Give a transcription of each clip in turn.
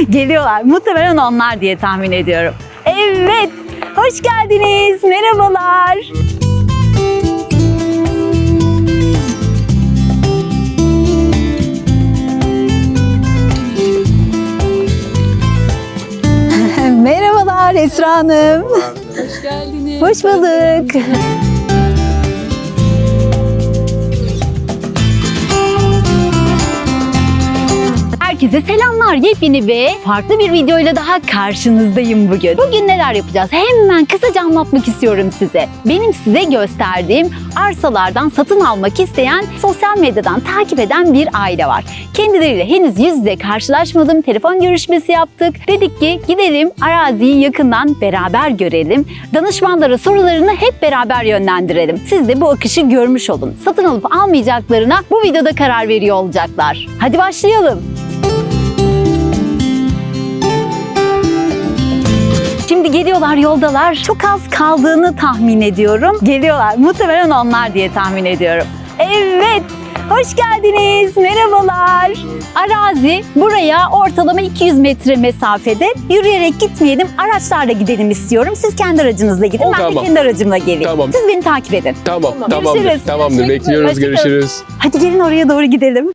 Geliyorlar. Muhtemelen onlar diye tahmin ediyorum. Evet. Hoş geldiniz. Merhabalar. Merhabalar Esra Hanım. Hoş geldiniz. Hoş bulduk. Herkese selamlar. Yepyeni ve farklı bir videoyla daha karşınızdayım bugün. Bugün neler yapacağız? Hemen kısaca anlatmak istiyorum size. Benim size gösterdiğim arsalardan satın almak isteyen, sosyal medyadan takip eden bir aile var. Kendileriyle henüz yüz yüze karşılaşmadım. Telefon görüşmesi yaptık. Dedik ki gidelim araziyi yakından beraber görelim. Danışmanlara sorularını hep beraber yönlendirelim. Siz de bu akışı görmüş olun. Satın alıp almayacaklarına bu videoda karar veriyor olacaklar. Hadi başlayalım. Şimdi geliyorlar yoldalar. Çok az kaldığını tahmin ediyorum. Geliyorlar. Muhtemelen onlar diye tahmin ediyorum. Evet. Hoş geldiniz. Merhabalar. Arazi buraya ortalama 200 metre mesafede. Yürüyerek gitmeyelim, araçlarla gidelim istiyorum. Siz kendi aracınızla gidin, O, ben tamam. de kendi aracımla geleyim. Tamam. Siz beni takip edin. Tamam, Tamam. tamamdır. Görüşürüz. Tamamdır. Teşekkür Bekliyoruz. Görüşürüz. Hadi gelin oraya doğru gidelim.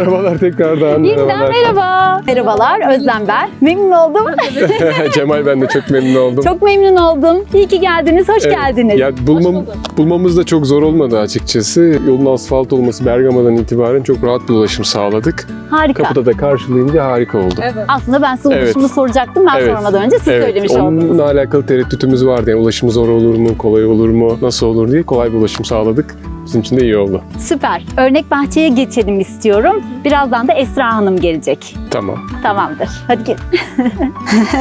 Merhabalar tekrardan. Yeniden merhaba. Merhabalar Özlem ben. Memnun oldum. Cemal ben de çok memnun oldum. Çok memnun oldum. İyi ki geldiniz. Hoş Evet, geldiniz. Ya bulmam, bulmamız da çok zor olmadı açıkçası. Yolun asfalt olması Bergama'dan itibaren çok rahat bir ulaşım sağladık. Harika. Kapıda da karşılayınca harika oldu. Evet. Aslında ben size Evet. ulaşımı soracaktım. Ben Evet. sormadan önce siz Evet, söylemiş oldunuz. onunla alakalı tereddütümüz vardı. Yani ulaşım zor olur mu, kolay olur mu, nasıl olur diye kolay bir ulaşım sağladık. Bizim için de iyi oldu. Süper. Örnek bahçeye geçelim istiyorum. Birazdan da Esra Hanım gelecek. Tamam. Tamamdır. Hadi gelin.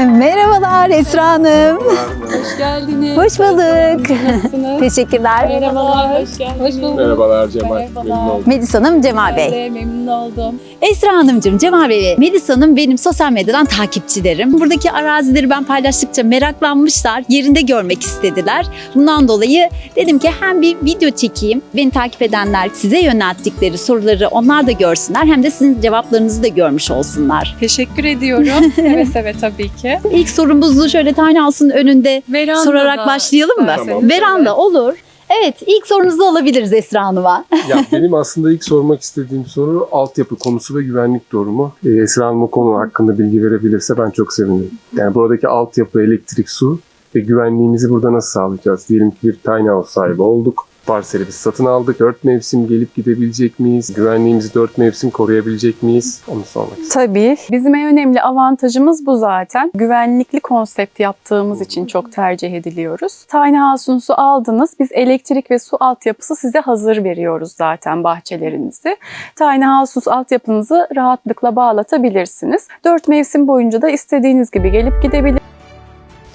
Merhabalar Esra Hanım. Hoş geldiniz. Hoş bulduk. Nasılsınız? Teşekkürler. Merhabalar. Hoş geldiniz. Hoş bulduk. Merhabalar Cemal. Merhabalar. Memnun oldum. Melis Hanım, Cemal Ben Bey. de memnun oldum. Esra Hanımcığım, Cemal Bey ve Melis Hanım benim sosyal medyadan takipçilerim. Buradaki arazileri ben paylaştıkça meraklanmışlar, yerinde görmek istediler. Bundan dolayı dedim ki hem bir video çekeyim, beni takip edenler size yönelttikleri soruları onlar da görsünler hem de sizin cevaplarınızı da görmüş olsunlar. Teşekkür ediyorum. seve seve tabii ki. İlk sorumuzu şöyle tane alsın önünde Veranda'da sorarak başlayalım mı? isterseniz. Veranda olur. Evet, ilk sorunuzu alabiliriz Esra Hanım'a. Ya benim aslında ilk sormak istediğim soru altyapı konusu ve güvenlik durumu. Ee, Esra Hanım o konu hakkında bilgi verebilirse ben çok sevinirim. Yani buradaki altyapı, elektrik, su ve güvenliğimizi burada nasıl sağlayacağız? Diyelim ki bir tiny house sahibi olduk. Parseli biz satın aldık. Dört mevsim gelip gidebilecek miyiz? Güvenliğimizi dört mevsim koruyabilecek miyiz? Onu sormak. Tabii. Bizim en önemli avantajımız bu zaten. Güvenlikli konsept yaptığımız için çok tercih ediliyoruz. Tiny House'unuzu aldınız. Biz elektrik ve su altyapısı size hazır veriyoruz zaten bahçelerinizi. Tiny House'unuz altyapınızı rahatlıkla bağlatabilirsiniz. Dört mevsim boyunca da istediğiniz gibi gelip gidebilirsiniz.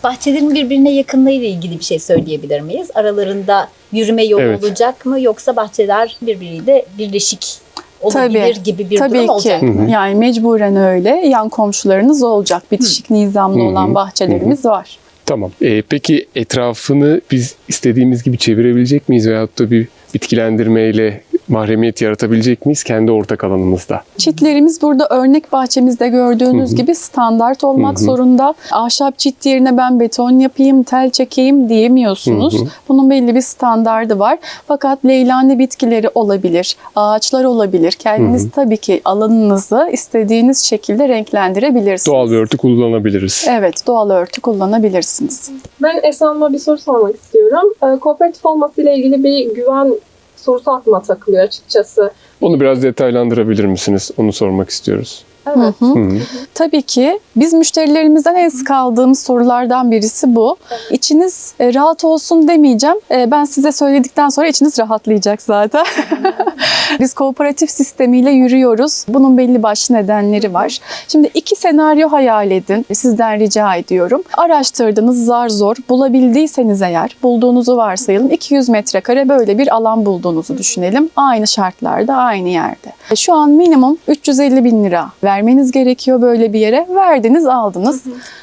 Bahçelerin birbirine yakınlığıyla ilgili bir şey söyleyebilir miyiz? Aralarında yürüme yolu Evet. olacak mı yoksa bahçeler birbiriyle birleşik olabilir Tabii. gibi bir Tabii durum ki. olacak Hı mı? hı. Yani mecburen öyle. Yan komşularınız olacak. Bitişik nizamlı Hı hı. olan bahçelerimiz var. Tamam. Ee, peki etrafını biz istediğimiz gibi çevirebilecek miyiz? Veyahut da bir bitkilendirmeyle mahremiyet yaratabilecek miyiz kendi ortak alanımızda? Çitlerimiz burada örnek bahçemizde gördüğünüz Hı hı. gibi standart olmak Hı hı. zorunda. Ahşap çit yerine ben beton yapayım, tel çekeyim diyemiyorsunuz. Hı hı. Bunun belli bir standardı var. Fakat leylani bitkileri olabilir, ağaçlar olabilir. Kendiniz Hı hı. tabii ki alanınızı istediğiniz şekilde renklendirebilirsiniz. Doğal bir örtü kullanabiliriz. Evet, doğal örtü kullanabilirsiniz. Ben Hanım'a bir soru sormak istiyorum. Ee, kooperatif olmasıyla ilgili bir güven sorusu aklıma takılıyor açıkçası. Onu biraz detaylandırabilir misiniz? Onu sormak istiyoruz. Evet. Hı hı. Tabii ki biz müşterilerimizden en sık aldığımız sorulardan birisi bu. İçiniz e, rahat olsun demeyeceğim. E, Ben size söyledikten sonra içiniz rahatlayacak zaten. biz kooperatif sistemiyle yürüyoruz. Bunun belli başlı nedenleri var. Şimdi iki senaryo hayal edin. Sizden rica ediyorum. Araştırdınız zar zor. Bulabildiyseniz eğer, bulduğunuzu varsayalım. 200 metrekare böyle bir alan bulduğunuzu düşünelim. Aynı şartlarda, aynı yerde. E, Şu an minimum 350 bin lira vermeniz gerekiyor böyle bir yere. Verdiniz, aldınız.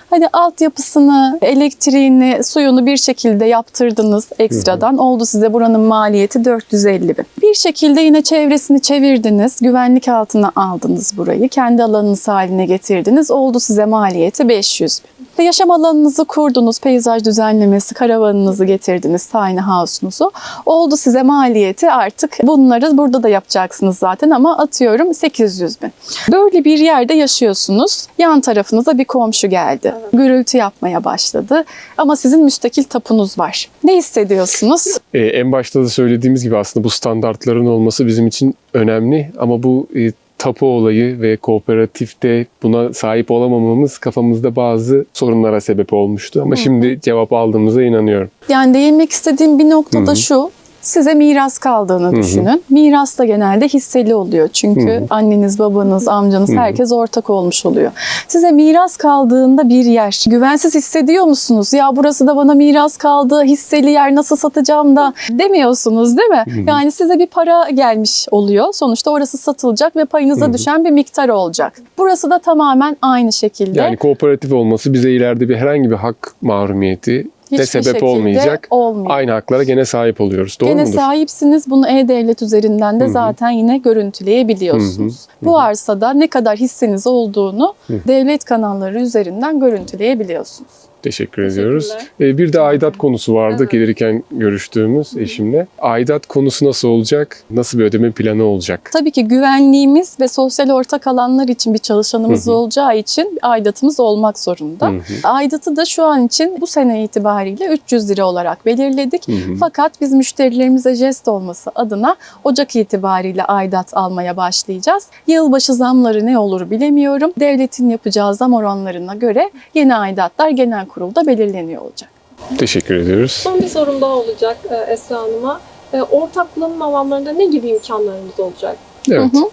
Hani altyapısını, elektriğini, suyunu bir şekilde yaptırdınız ekstradan. Oldu size buranın maliyeti 450 bin. Bir şekilde yine çevresini çevirdiniz. Güvenlik altına aldınız burayı. Kendi alanınız haline getirdiniz. Oldu size maliyeti 500 bin. Yaşam alanınızı kurdunuz. Peyzaj düzenlemesi, karavanınızı getirdiniz. Tiny house'unuzu. Oldu size maliyeti artık bunları burada da yapacaksınız zaten ama atıyorum 800 bin. Böyle bir yerde yaşıyorsunuz. Yan tarafınıza bir komşu geldi. Gürültü yapmaya başladı. Ama sizin müstakil tapunuz var. Ne hissediyorsunuz? Ee, en başta da söylediğimiz gibi aslında bu standartların olması bizim için önemli ama bu e, tapu olayı ve kooperatifte buna sahip olamamamız kafamızda bazı sorunlara sebep olmuştu. Ama şimdi cevap aldığımıza inanıyorum. Yani değinmek istediğim bir nokta Hı da hı. şu. Size miras kaldığını hı. düşünün. Miras da genelde hisseli oluyor. Çünkü Hı hı. anneniz, babanız, amcanız Hı hı. herkes ortak olmuş oluyor. Size miras kaldığında bir yer. Güvensiz hissediyor musunuz? Ya burası da bana miras kaldı. Hisseli yer nasıl satacağım da demiyorsunuz değil mi? Hı hı. Yani size bir para gelmiş oluyor. Sonuçta orası satılacak ve payınıza Hı hı. düşen bir miktar olacak. Burası da tamamen aynı şekilde. Yani kooperatif olması bize ileride bir herhangi bir hak mahrumiyeti Hiçbir sebep şekilde olmayacak. Olmuyor. Aynı haklara gene sahip oluyoruz. Doğru Gene mudur? sahipsiniz. Bunu e-devlet üzerinden de Hı hı. zaten yine görüntüleyebiliyorsunuz. Hı hı. Bu arsada ne kadar hisseniz olduğunu Hı. devlet kanalları üzerinden görüntüleyebiliyorsunuz. Teşekkür ediyoruz. Ee, Bir de aidat konusu vardı Evet. gelirken görüştüğümüz eşimle. Aidat konusu nasıl olacak? Nasıl bir ödeme planı olacak? Tabii ki güvenliğimiz ve sosyal ortak alanlar için bir çalışanımız Hı hı. olacağı için aidatımız olmak zorunda. Hı hı, Aidatı da şu an için bu sene itibariyle 300 lira olarak belirledik. hı hı. Fakat biz müşterilerimize jest olması adına Ocak itibariyle aidat almaya başlayacağız. Yılbaşı zamları ne olur bilemiyorum. Devletin yapacağı zam oranlarına göre yeni aidatlar genel kurulda belirleniyor olacak. Teşekkür ediyoruz. Son bir sorum daha olacak e, Esra Hanım'a. E, Ortak kullanım alanlarında ne gibi imkanlarımız olacak? Evet. Hı hı.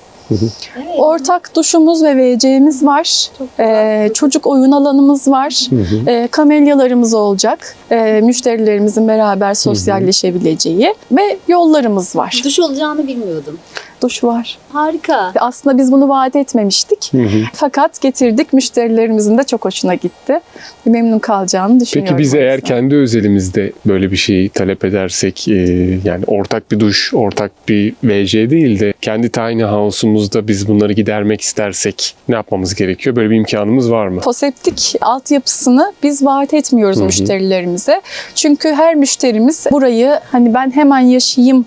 Ortak duşumuz ve WC'miz var. Ee, çocuk oyun alanımız var. Hı hı. Ee, kamelyalarımız olacak. Ee, müşterilerimizin beraber sosyalleşebileceği ve yollarımız var. Duş olacağını bilmiyordum. Duş var. Harika. Aslında biz bunu vaat etmemiştik. Hı hı. Fakat getirdik. Müşterilerimizin de çok hoşuna gitti. Memnun kalacağını düşünüyorum. Peki biz o eğer kendi özelimizde böyle bir şeyi talep edersek e, yani ortak bir duş, ortak bir WC değil de kendi tiny house'umuzda biz bunları gidermek istersek ne yapmamız gerekiyor? Böyle bir imkanımız var mı? Foseptik altyapısını biz vaat etmiyoruz Hı hı. müşterilerimize. Çünkü her müşterimiz burayı hani ben hemen yaşayayım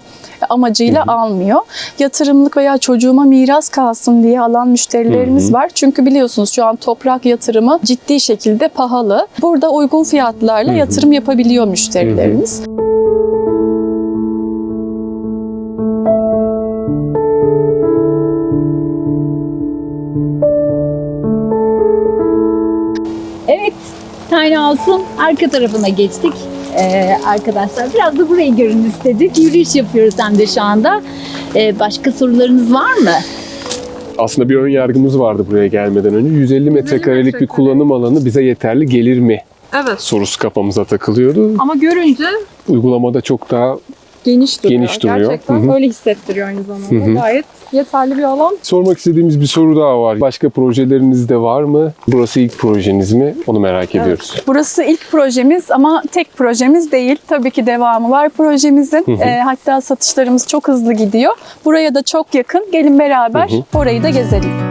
amacıyla almıyor. Yatırımlık veya çocuğuma miras kalsın diye alan müşterilerimiz Hı hı. var. Çünkü biliyorsunuz şu an toprak yatırımı ciddi şekilde pahalı. Burada uygun fiyatlarla Hı hı. yatırım yapabiliyor müşterilerimiz. Evet, Tiny House'un arka tarafına geçtik. Ee, arkadaşlar biraz da burayı görün istedik. Yürüyüş yapıyoruz hem de şu anda. Ee, başka sorularınız var mı? Aslında bir ön yargımız vardı buraya gelmeden önce. 150 metrekarelik bir kullanım alanı bize yeterli gelir mi Evet. sorusu kafamıza takılıyordu. Ama görünce Uygulamada çok daha geniş duruyor. Geniş duruyor. Gerçekten Hı hı. öyle hissettiriyor aynı zamanda. Hı hı. Gayet yeterli bir alan. sormak istediğimiz bir soru daha var. Başka projeleriniz de var mı? Burası ilk projeniz mi? Onu merak ediyoruz. Burası ilk projemiz ama tek projemiz değil. Tabii ki devamı var projemizin. Hı hı. Ee, hatta satışlarımız çok hızlı gidiyor. Buraya da çok yakın. Gelin beraber Hı hı. orayı da gezelim.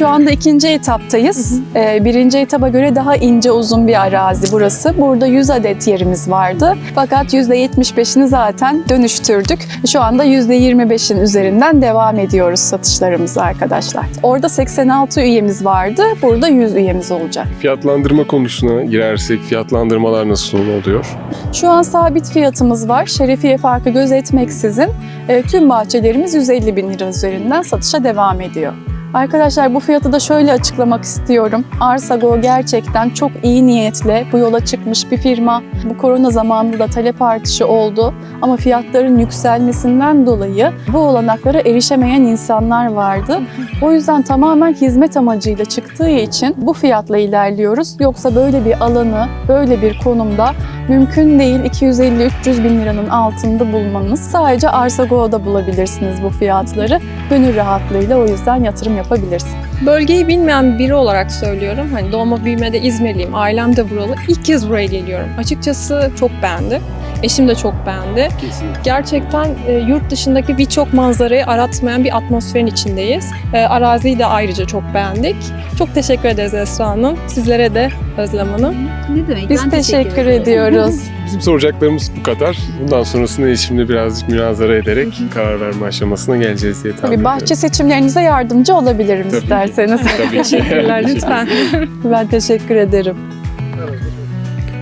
Şu anda ikinci etaptayız. Ee, birinci etaba göre daha ince uzun bir arazi burası. Burada 100 adet yerimiz vardı. Fakat %75'ini zaten dönüştürdük. Şu anda %25'in üzerinden devam ediyoruz satışlarımıza arkadaşlar. Orada 86 üyemiz vardı. Burada 100 üyemiz olacak. Fiyatlandırma konusuna girersek fiyatlandırmalar nasıl oluyor? Şu an sabit fiyatımız var. Şerefiye farkı gözetmeksizin e, tüm bahçelerimiz 150 bin lira üzerinden satışa devam ediyor. Arkadaşlar bu fiyatı da şöyle açıklamak istiyorum. Arsago gerçekten çok iyi niyetle bu yola çıkmış bir firma. Bu korona zamanında da talep artışı oldu ama fiyatların yükselmesinden dolayı bu olanaklara erişemeyen insanlar vardı. O yüzden tamamen hizmet amacıyla çıktığı için bu fiyatla ilerliyoruz. Yoksa böyle bir alanı, böyle bir konumda Mümkün değil 250-300 bin liranın altında bulmanız. Sadece Arsago'da bulabilirsiniz bu fiyatları. Gönül rahatlığıyla o yüzden yatırım yapabilirsiniz. Bölgeyi bilmeyen biri olarak söylüyorum. Hani doğma büyümede İzmirliyim. Ailem de buralı. İlk kez buraya geliyorum. Açıkçası çok beğendi. Eşim de çok beğendi. Kesinlikle. Gerçekten e, yurt dışındaki birçok manzarayı aratmayan bir atmosferin içindeyiz. E, araziyi de ayrıca çok beğendik. Çok teşekkür ederiz Esra Hanım. Sizlere de Özlem Hanım. Ne demek? Biz Ben teşekkür, ederim. ediyoruz. Bizim soracaklarımız bu kadar. Bundan sonrasında eşimle birazcık münazara ederek karar verme aşamasına geleceğiz diye tahmin Tabii ediyorum. bahçe seçimlerinize yardımcı olabilirim Tabii ki. isterseniz. Tabii ki. Teşekkürler lütfen. ben teşekkür ederim.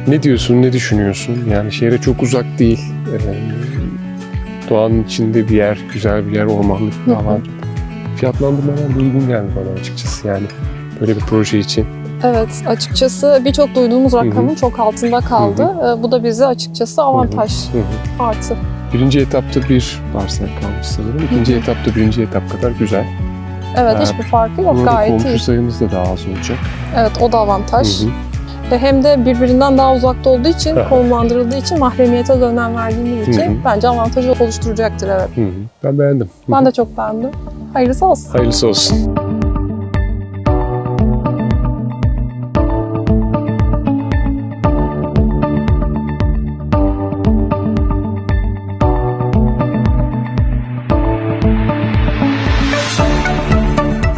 Ne diyorsun, ne düşünüyorsun? Yani şehre çok uzak değil. Ee, doğanın içinde bir yer, güzel bir yer, ormanlık bir alan. Fiyatlandırmalar da uygun geldi bana açıkçası yani. Böyle bir proje için. Evet, açıkçası birçok duyduğumuz rakamın çok altında kaldı. E, bu da bize açıkçası avantaj, Hı hı. artı. Birinci etapta bir parsel kalmış sanırım. İkinci etapta birinci etap kadar güzel. Evet, Ha, hiçbir farkı yok. Gayet komşu iyi. sayımız da daha az olacak. Evet, o da avantaj. Hı hı. Ve hem de birbirinden daha uzakta olduğu için, Evet. konumlandırıldığı için mahremiyete de önem verdiğimiz için Hı hı. bence avantajı oluşturacaktır evet. Hı hı. Ben beğendim. Ben de çok beğendim. Hayırlısı olsun. Hayırlısı olsun.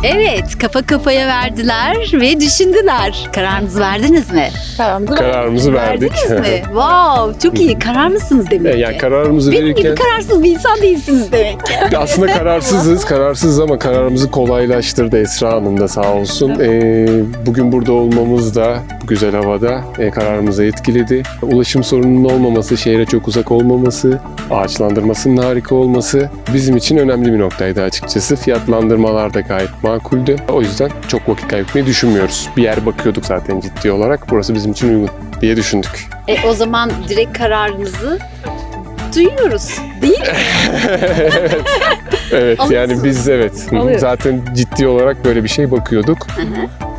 Evet, kafa kafaya verdiler ve düşündüler. Kararınızı verdiniz mi? Kararımızı Kararımızı verdik. Verdiniz mi? Wow, çok iyi. Kararlısınız demek E, ki. yani kararımızı Benim verirken gibi kararsız bir insan değilsiniz demek ki. aslında kararsızız, kararsızız ama kararımızı kolaylaştırdı Esra Hanım da sağ olsun. Ee, bugün burada olmamız da bu güzel havada e, kararımızı etkiledi. Ulaşım sorununun olmaması, şehre çok uzak olmaması, ağaçlandırmasının harika olması bizim için önemli bir noktaydı açıkçası. Fiyatlandırmalar da gayet makuldü. O yüzden çok vakit kaybetmeyi düşünmüyoruz. Bir yer bakıyorduk zaten ciddi olarak. Burası bizim için uygun diye düşündük. E, o zaman direkt kararınızı duyuyoruz. Değil mi? evet. evet yani biz evet Alıyoruz. zaten ciddi olarak böyle bir şey bakıyorduk.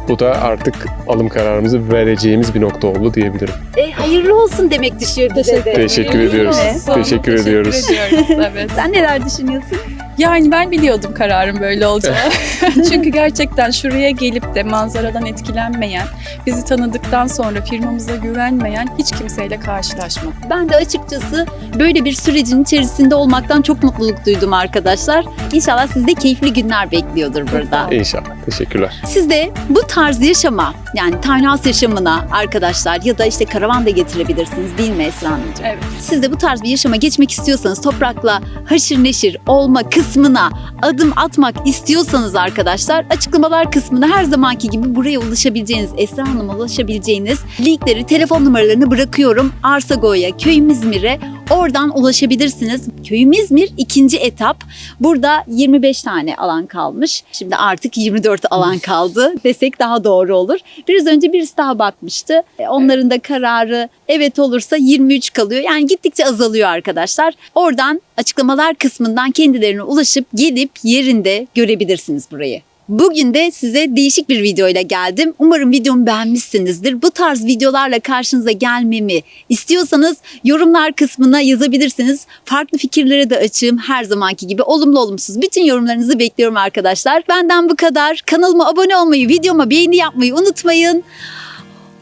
Bu da artık alım kararımızı vereceğimiz bir nokta oldu diyebilirim. E, hayırlı olsun demek düşüyor bize de. Teşekkür ediyoruz. mi? Teşekkür ediyoruz. ediyoruz. Evet. Sen neler düşünüyorsun? Yani ben biliyordum kararın böyle olacağını. Çünkü gerçekten şuraya gelip de manzaradan etkilenmeyen, bizi tanıdıktan sonra firmamıza güvenmeyen hiç kimseyle karşılaşmadım. Ben de açıkçası böyle bir sürecin içerisinde olmaktan çok mutluluk duydum arkadaşlar. İnşallah sizde keyifli günler bekliyordur burada. İnşallah. Teşekkürler. Siz de bu tarz yaşama yani tiny house yaşamına arkadaşlar ya da işte karavan da getirebilirsiniz değil mi Esra Hanımcığım? Evet. Siz de bu tarz bir yaşama geçmek istiyorsanız toprakla haşır neşir olma kısmına adım atmak istiyorsanız arkadaşlar açıklamalar kısmına her zamanki gibi buraya ulaşabileceğiniz Esra Hanım'a ulaşabileceğiniz linkleri telefon numaralarını bırakıyorum. Arsago'ya, Köyüm İzmir'e oradan ulaşabilirsiniz. Köyüm İzmir ikinci etap. Burada 25 tane alan kalmış. Şimdi artık 24 alan kaldı desek daha doğru olur. Biraz önce birisi daha bakmıştı. E, Onların da kararı evet olursa 23 kalıyor. Yani gittikçe azalıyor arkadaşlar. Oradan açıklamalar kısmından kendilerine ulaşıp gelip yerinde görebilirsiniz burayı. Bugün de size değişik bir videoyla geldim. Umarım videomu beğenmişsinizdir. Bu tarz videolarla karşınıza gelmemi istiyorsanız yorumlar kısmına yazabilirsiniz. Farklı fikirlere de açığım her zamanki gibi. Olumlu olumsuz bütün yorumlarınızı bekliyorum arkadaşlar. Benden bu kadar. Kanalıma abone olmayı, videoma beğeni yapmayı unutmayın.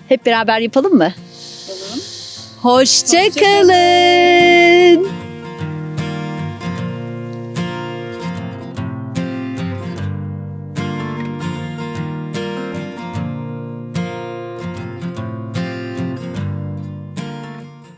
Hep beraber yapalım mı? Hoşçakalın.